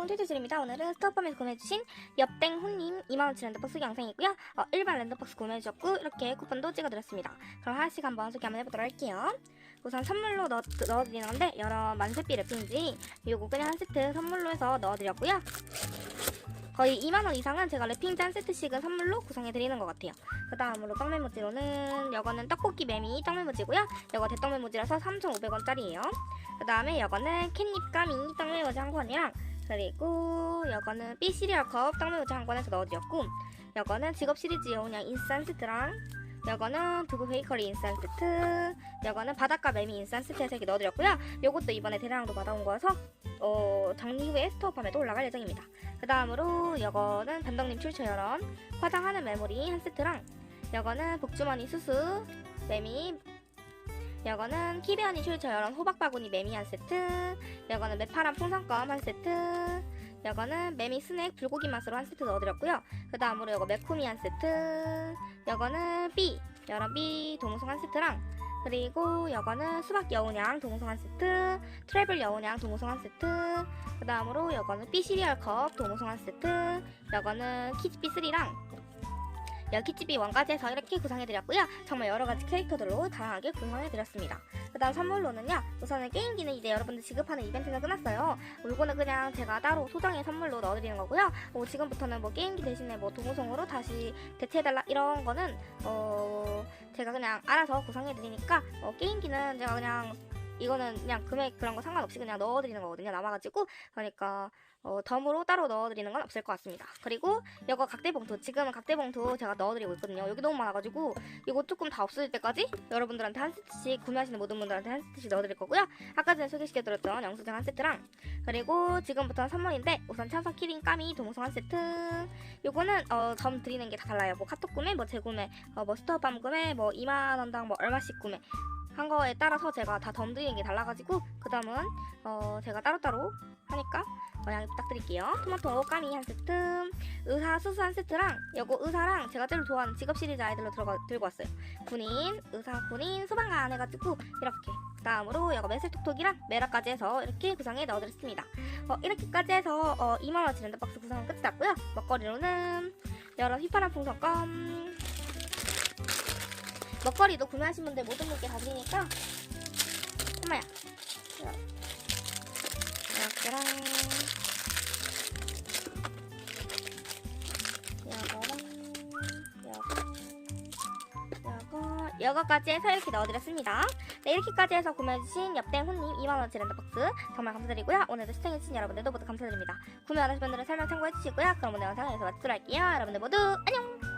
여러분 트위터입니다. 오늘은 스타팜에서 구매해주신 엽땡훈님 2만원치 랜드박스 영상이고요. 어, 일반 랜드박스 구매해주셨고 이렇게 쿠폰도 찍어드렸습니다. 그럼 하나씩 한번 소개 한번 해보도록 할게요. 우선 선물로 넣, 넣어드리는 건데 여러 만세비 랩인지 요거 그냥 한 세트 선물로 해서 넣어드렸고요. 거의 2만원 이상은 제가 랩핑지 한 세트씩은 선물로 구성해드리는 것 같아요. 그 다음으로 떡메모지로는 이거는 떡볶이 메미 떡메모지고요. 이거 대떡메모지라서 3,500원짜리예요. 그 다음에 이거는 캣닙 까미 떡메모지 한 권이랑 그리고 이거는 B 시리얼 컵 떡메모지 한 권에서 넣어드렸고 이거는 직업 시리즈 여운양 인스턴 세트랑 이거는 두부 베이커리 인스턴 세트 이거는 바닷가 메미 인스턴 세트에서 이렇게 넣어드렸고요. 요것도 이번에 대량으로 받아온 거여서 어, 장리 후에 스토어 팜에도 올라갈 예정입니다. 그 다음으로 이거는 담덕님 출처 열원 화장하는 메모리 한 세트랑 이거는 복주머니 수수 메미 이거는 키베언니 출처 열원 호박 바구니 메미 한 세트 이거는 매파람 풍선껌 한 세트 이거는 메미 스낵 불고기 맛으로 한 세트 넣어드렸고요. 그 다음으로 이거 매코미 한 세트 이거는 B 여러 B 동송 한 세트랑 그리고 이거는 수박 여운양 동송 한 세트 트래블 여운양 동송 한 세트 그 다음으로 이거는 B 시리얼 컵 동송 한 세트 이거는 키즈비 3랑 여기집이 원가지에서 이렇게 구성해드렸고요. 정말 여러가지 캐릭터들로 다양하게 구성해드렸습니다. 그 다음 선물로는요. 우선은 게임기는 이제 여러분들 지급하는 이벤트는 끝났어요. 이거는 그냥 제가 따로 소정의 선물로 넣어드리는 거고요. 뭐 지금부터는 뭐 게임기 대신에 뭐 동호성으로 다시 대체해달라 이런 거는 어 제가 그냥 알아서 구성해드리니까 어 게임기는 제가 그냥 이거는 그냥 금액 그런 거 상관없이 그냥 넣어드리는 거거든요. 남아가지고 그러니까 어, 덤으로 따로 넣어드리는 건 없을 것 같습니다. 그리고 이거 각대봉투 지금은 각대봉투 제가 넣어드리고 있거든요. 여기 너무 많아가지고 이거 조금 다 없어질 때까지 여러분들한테 한 세트씩 구매하시는 모든 분들한테 한 세트씩 넣어드릴 거고요. 아까 전에 소개시켜드렸던 영수증 한 세트랑 그리고 지금부터는 선물인데 우선 찬성 키링 까미 동호성 한 세트 요거는 어, 점 드리는 게 다 달라요. 뭐 카톡 구매, 뭐 재구매, 어, 뭐 스토어팜 구매, 뭐 2만 원당 뭐 얼마씩 구매 한 거에 따라서 제가 다 덤 드리는 게 달라가지고 그 다음은 어, 제가 따로따로 하니까 어, 양해 부탁드릴게요. 토마토 까미 한 세트, 의사 수수 한 세트랑 요거 의사랑 제가 제일 좋아하는 직업 시리즈 아이들로 들어가, 들고 왔어요. 군인, 의사 군인, 소방관 해가지고 이렇게 그 다음으로 요거 메슬톡톡이랑 메라까지 해서 이렇게 구성해 넣어드렸습니다. 어, 이렇게까지 해서 어, 2만원치 랜드박스 구성은 끝이 났고요. 먹거리로는 여러 휘파람 풍선껌 먹거리도 구매하신 분들 모든 분께 다 드리니까 엄마야 요거 요거까지 해서 이렇게 넣어드렸습니다 네 이렇게까지 해서 구매해주신 엽땡훈님 2만원치 랜드박스 정말 감사드리고요 오늘도 시청해주신 여러분들도 모두 감사드립니다 구매 원하시는 분들은 설명 참고해주시고요 그럼 오늘 영상은 여기서 마치도록 할게요 여러분들 모두 안녕